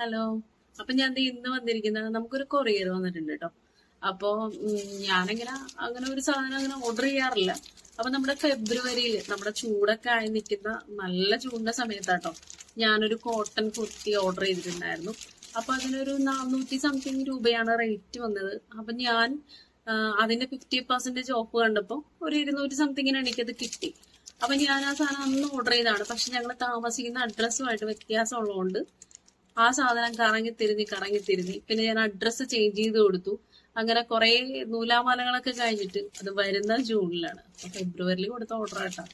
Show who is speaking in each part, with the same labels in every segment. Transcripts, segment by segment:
Speaker 1: Hello. അപ്പൊ ഞാൻ ഇന്ന് വന്നിരിക്കുന്നത് നമുക്കൊരു കൊറിയർ വന്നിട്ടുണ്ട് കേട്ടോ അപ്പോൾ ഞാനിങ്ങനെ അങ്ങനെ ഒരു സാധനം അങ്ങനെ ഓർഡർ ചെയ്യാറില്ല. അപ്പൊ നമ്മുടെ ഫെബ്രുവരിയിൽ നമ്മുടെ ചൂടൊക്കെ ആയി നിൽക്കുന്ന നല്ല ചൂടിന്റെ സമയത്താട്ടോ ഞാനൊരു കോട്ടൺ കുർത്തി ഓർഡർ ചെയ്തിട്ടുണ്ടായിരുന്നു. അപ്പൊ അതിനൊരു നാനൂറ്റി സംതിങ് രൂപയാണ് റേറ്റ് വന്നത്. അപ്പൊ ഞാൻ അതിന്റെ ഫിഫ്റ്റി പെർസെന്റേജ് ഓഫ് കണ്ടപ്പോ ഒരു ഇരുന്നൂറ്റി സംതിങ്ങിന് എനിക്കത് കിട്ടി. അപ്പൊ ഞാൻ ആ സാധനം അന്ന് ഓർഡർ ചെയ്തതാണ്. പക്ഷെ ഞങ്ങൾ താമസിക്കുന്ന അഡ്രസ്സുമായിട്ട് വ്യത്യാസം ഉള്ളതുകൊണ്ട് ആ സാധനം കറങ്ങി തിരിഞ്ഞ് കറങ്ങി തിരിഞ്ഞ്. പിന്നെ ഞാൻ അഡ്രസ്സ് ചേഞ്ച് ചെയ്ത് കൊടുത്തു. അങ്ങനെ കുറെ നൂലാമാലകളൊക്കെ കഴിഞ്ഞിട്ട് അത് വരുന്ന ജൂണിലാണ്. ഫെബ്രുവരിയിൽ കൊടുത്ത ഓർഡർ ആട്ടാ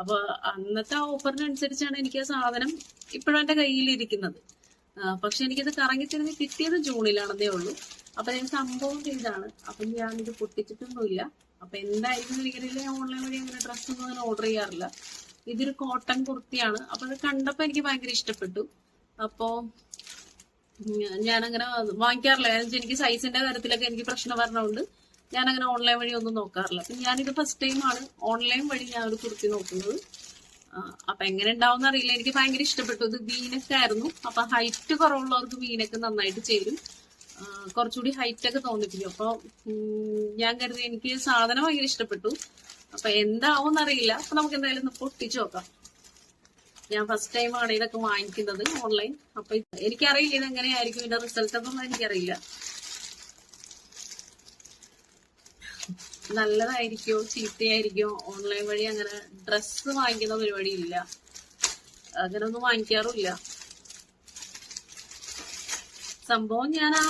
Speaker 1: അപ്പൊ അന്നത്തെ ആ ഓഫറിനനുസരിച്ചാണ് എനിക്ക് ആ സാധനം ഇപ്പോഴും എന്റെ കയ്യിലിരിക്കുന്നത്. പക്ഷെ എനിക്കത് കറങ്ങി തിരിഞ്ഞ് കിട്ടിയത് ജൂണിലാണെന്നേ ഉള്ളൂ. അപ്പൊ ഞാൻ സംഭവം ചെയ്താണ്. അപ്പൊ ഞാൻ ഇത് പൊട്ടിച്ചിട്ടൊന്നുമില്ല. അപ്പൊ എന്തായിരിക്കും എനിക്കറിയില്ല. ഞാൻ ഓൺലൈൻ വഴി അങ്ങനെ ഡ്രസ്സൊന്നും അങ്ങനെ ഓർഡർ ചെയ്യാറില്ല. ഇതൊരു കോട്ടൺ കുർത്തിയാണ്. അപ്പൊ അത് കണ്ടപ്പോ എനിക്ക് ഭയങ്കര ഇഷ്ടപ്പെട്ടു. അപ്പോ ഞാനങ്ങനെ വാങ്ങിക്കാറില്ല. എനിക്ക് സൈസിന്റെ കാര്യത്തിലൊക്കെ എനിക്ക് പ്രശ്നം പറഞ്ഞുകൊണ്ട് ഞാനങ്ങനെ ഓൺലൈൻ വഴി ഒന്നും നോക്കാറില്ല. അപ്പൊ ഞാനിത് ഫസ്റ്റ് ടൈമാണ് ഓൺലൈൻ വഴി ഞാൻ ഒരു കുർത്തി നോക്കുന്നത്. അപ്പൊ എങ്ങനെ ഉണ്ടാവും അറിയില്ല. എനിക്ക് ഭയങ്കര ഇഷ്ടപ്പെട്ടു. ഇത് മീനൊക്കെ ആയിരുന്നു. അപ്പൊ ഹൈറ്റ് കുറവുള്ളവർക്ക് വീനക്ക് നന്നായിട്ട് ചേരും. കുറച്ചുകൂടി ഹൈറ്റ് ഒക്കെ തോന്നിപ്പിക്കും. അപ്പൊ ഞാൻ കരുതി എനിക്ക് സാധനം ഭയങ്കര ഇഷ്ടപ്പെട്ടു. അപ്പൊ എന്താവും അറിയില്ല. അപ്പൊ നമുക്ക് എന്തായാലും ഒന്ന് പൊട്ടിച്ചു നോക്കാം. ഞാൻ ഫസ്റ്റ് ടൈം ആണ് ഇതൊക്കെ വാങ്ങിക്കുന്നത് ഓൺലൈൻ അപ്പൊ എനിക്കറിയില്ല ഇത് എങ്ങനെയായിരിക്കും ഇതിന്റെ റിസൾട്ട് ഒന്നും എനിക്കറിയില്ല. നല്ലതായിരിക്കോ ചീത്തയായിരിക്കോ? ഓൺലൈൻ വഴി അങ്ങനെ ഡ്രസ്സ് വാങ്ങിക്കുന്ന പരിപാടി ഇല്ല അങ്ങനെ ഒന്നും വാങ്ങിക്കാറുമില്ല. സംഭവം ഞാൻ ആ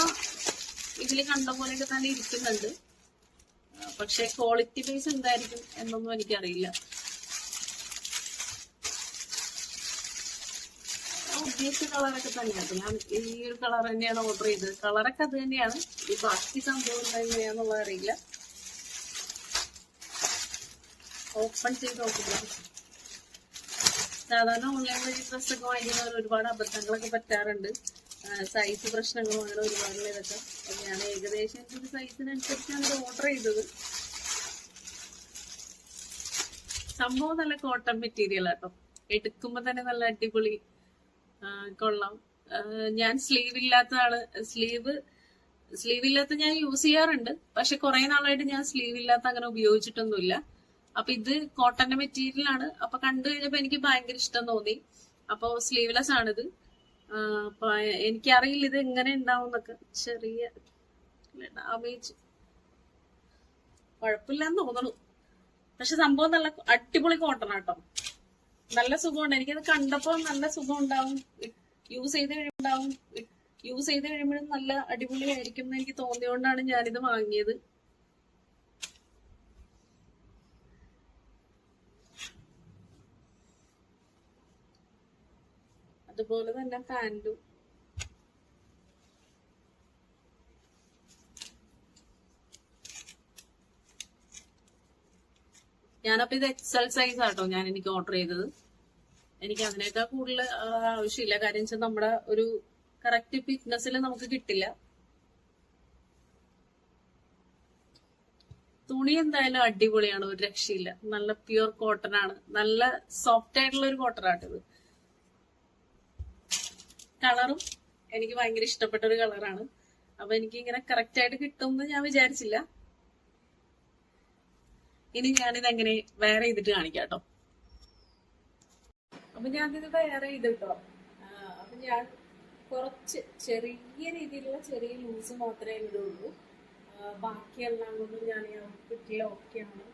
Speaker 1: ഇതിൽ കണ്ട പോലെയൊക്കെ തന്നെ ഇരിക്കുന്നുണ്ട്. പക്ഷെ ക്വാളിറ്റി ബേസ് എന്തായിരിക്കും എന്നൊന്നും എനിക്കറിയില്ല. ഉദ്ദേശിച്ച കളറൊക്കെ തന്നെയാണ് ഞാൻ ഈ ഒരു കളർ തന്നെയാണ് ഓർഡർ ചെയ്തത്. കളറൊക്കെ അത് തന്നെയാണ്. ഈ ബാക്കി സംഭവം എന്താ എങ്ങനെയാന്നുള്ളത് അറിയില്ല. ഓപ്പൺ ചെയ്ത് നോക്കില്ല സാധാരണ ഓൺലൈൻ വഴി ഡ്രസ്സൊക്കെ വാങ്ങിക്കുന്നവർ ഒരുപാട് അബദ്ധങ്ങളൊക്കെ പറ്റാറുണ്ട്. സൈസ് പ്രശ്നങ്ങളും അങ്ങനെ ഒരുപാട് ഇതൊക്കെ. ഞാൻ ഏകദേശം ഒരു സൈസിനനുസരിച്ചാണ് ഇത് ഓർഡർ ചെയ്തത്. സംഭവം നല്ല കോട്ടൺ മെറ്റീരിയൽ ആട്ടോ എടുക്കുമ്പോ തന്നെ നല്ല അടിപൊളി കൊള്ളാം. ഞാൻ സ്ലീവ് ഇല്ലാത്തതാണ്. സ്ലീവ് സ്ലീവ് ഇല്ലാത്ത ഞാൻ യൂസ് ചെയ്യാറുണ്ട്. പക്ഷെ കുറെ നാളായിട്ട് ഞാൻ സ്ലീവ് ഇല്ലാത്ത അങ്ങനെ ഉപയോഗിച്ചിട്ടൊന്നുമില്ല. അപ്പൊ ഇത് കോട്ടന്റെ മെറ്റീരിയൽ ആണ്. അപ്പൊ കണ്ടു കഴിഞ്ഞപ്പോ എനിക്ക് ഭയങ്കര ഇഷ്ടം തോന്നി. അപ്പൊ സ്ലീവ്ലെസ് ആണിത്. അപ്പൊ എനിക്കറിയില്ല ഇത് എങ്ങനെ ഉണ്ടാവും എന്നൊക്കെ ചെറിയ ഡാമേജ് കുഴപ്പമില്ലെന്ന് തോന്നണു. പക്ഷെ സംഭവം നല്ല അടിപൊളി കോട്ടൺ ആട്ടോ നല്ല സുഖമുണ്ട്. എനിക്കത് കണ്ടപ്പോ നല്ല സുഖം ഉണ്ടാവും യൂസ് ചെയ്ത് കഴിയുമ്പോണ്ടാവും യൂസ് ചെയ്ത് കഴിയുമ്പോഴും നല്ല അടിപൊളിയായിരിക്കും എന്ന് എനിക്ക് തോന്നിയോണ്ടാണ് ഞാനിത് വാങ്ങിയത്. അതുപോലെ തന്നെ പാന്റും. ഞാനപ്പോ ഇത് എക്സൽ സൈസ് ആട്ടോ ഞാൻ എനിക്ക് ഓർഡർ ചെയ്തത്. എനിക്ക് അതിനേക്കാൾ കൂടുതൽ ആവശ്യമില്ല. കാര്യം വെച്ചാൽ നമ്മുടെ ഒരു കറക്റ്റ് ഫിറ്റ്നസ്സിൽ നമുക്ക് കിട്ടില്ല. തുണി എന്തായാലും അടിപൊളിയാണ് ഒരു രക്ഷയില്ല. നല്ല പ്യുർ കോട്ടൺ ആണ്. നല്ല സോഫ്റ്റ് ആയിട്ടുള്ള ഒരു കോട്ടൺ ഇത്. കളറും എനിക്ക് ഭയങ്കര ഇഷ്ടപ്പെട്ട ഒരു കളറാണ് അപ്പൊ എനിക്ക് ഇങ്ങനെ കറക്റ്റ് ആയിട്ട് കിട്ടുമെന്ന് ഞാൻ വിചാരിച്ചില്ല. ഇനി ഞാനിത് എങ്ങനെ വേറെ ചെയ്തിട്ട് കാണിക്കാം കേട്ടോ അപ്പൊ ഞാനിത് വേറെ ചെയ്തിട്ടോ. അപ്പൊ ഞാൻ കുറച്ച് ചെറിയ രീതിയിലുള്ള ചെറിയ ലൂസ് മാത്രമേ ഇടുള്ളൂ. ആ, ബാക്കിയെല്ലാം കൊണ്ടും ഞാൻ ഈ ഔട്ട്ഫിറ്റിൽ ഓക്കെയാണ്.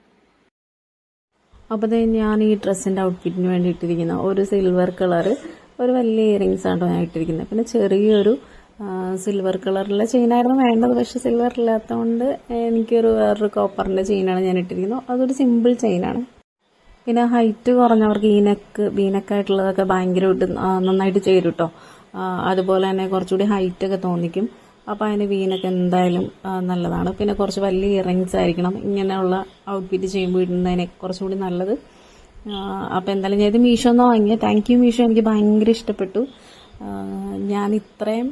Speaker 2: അപ്പോൾ ഞാൻ ഈ ഡ്രസ്സിന്റെ ഔട്ട്ഫിറ്റിന് വേണ്ടി ഇട്ടിരിക്കുന്ന ഒരു സിൽവർ കളർ ഒരു വലിയ ഇയറിങ്സ് ആണ് ഞാൻ ഇട്ടിരിക്കുന്നത്. പിന്നെ ചെറിയൊരു സിൽവർ കളറിലെ ചെയിനായിരുന്നു വേണ്ടത്. പക്ഷെ സിൽവർ ഇല്ലാത്തതുകൊണ്ട് എനിക്കൊരു വേറൊരു കോപ്പറിന്റെ ചെയിനാണ് ഞാൻ ഇട്ടിരിക്കുന്നത്. അതൊരു സിമ്പിൾ ചെയിനാണ് പിന്നെ ഹൈറ്റ് കുറഞ്ഞവർക്ക് ഈ നെക്ക് വീനക്കായിട്ടുള്ളതൊക്കെ ഭയങ്കരമായിട്ട് ആ, നന്നായിട്ട് ചേരും കേട്ടോ അതുപോലെ തന്നെ കുറച്ചുകൂടി ഹൈറ്റ് ഒക്കെ തോന്നിക്കും. അപ്പോൾ അതിന് വീനൊക്കെ എന്തായാലും നല്ലതാണ്. പിന്നെ കുറച്ച് വലിയ ഇയറിങ്സ് ആയിരിക്കണം. ഇങ്ങനെയുള്ള ഔട്ട്ഫിറ്റ് ചെയ്യുമ്പോൾ ഇടുന്നതിനെ കുറച്ചുകൂടി നല്ലത്. അപ്പോൾ എന്തായാലും ഞാൻ ഇത് മീഷോ എന്നാൽ വാങ്ങിയത് താങ്ക് യു മീഷോ എനിക്ക് ഭയങ്കര ഇഷ്ടപ്പെട്ടു. ഞാൻ ഇത്രയും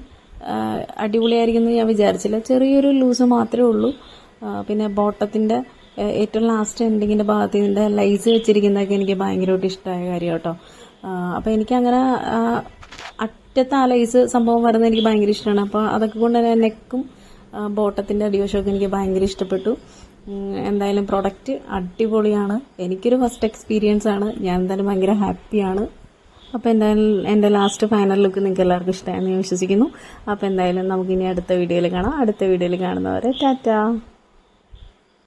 Speaker 2: അടിപൊളിയായിരിക്കും എന്ന് ഞാൻ വിചാരിച്ചില്ല. ചെറിയൊരു ലൂസ് മാത്രമേ ഉള്ളൂ. പിന്നെ ബോട്ടത്തിന്റെ ഏറ്റവും ലാസ്റ്റ് എൻഡിങ്ങിന്റെ ഭാഗത്ത് ഇതിന്റെ ലൈസ് വെച്ചിരിക്കുന്നതൊക്കെ എനിക്ക് ഭയങ്കരമായിട്ട് ഇഷ്ടമായ കാര്യം കേട്ടോ അപ്പോൾ എനിക്കങ്ങനെ അങ്ങനെ അറ്റത്തെ ആ ലൈസ് സംഭവം വരുന്നത് എനിക്ക് ഭയങ്കര ഇഷ്ടമാണ്. അപ്പോൾ അതൊക്കെ കൊണ്ട് തന്നെ നെക്കും ബോട്ടത്തിന്റെ അടിവശമൊക്കെ എനിക്ക് ഭയങ്കര ഇഷ്ടപ്പെട്ടു. എന്തായാലും പ്രൊഡക്റ്റ് അടിപൊളിയാണ്. എനിക്കൊരു ഫസ്റ്റ് എക്സ്പീരിയൻസ് ആണ്. ഞാൻ എന്തായാലും ഭയങ്കര ഹാപ്പിയാണ് അപ്പോൾ എന്തായാലും എന്റെ ലാസ്റ്റ് ഫൈനൽ ലുക്ക് നിങ്ങൾക്ക് എല്ലാവർക്കും ഇഷ്ടമായെന്ന് ഞാൻ വിശ്വസിക്കുന്നു. അപ്പോൾ എന്തായാലും നമുക്കിനി അടുത്ത വീഡിയോയിൽ കാണാം. അടുത്ത വീഡിയോയിൽ കാണുന്നവരെ ടാറ്റാ.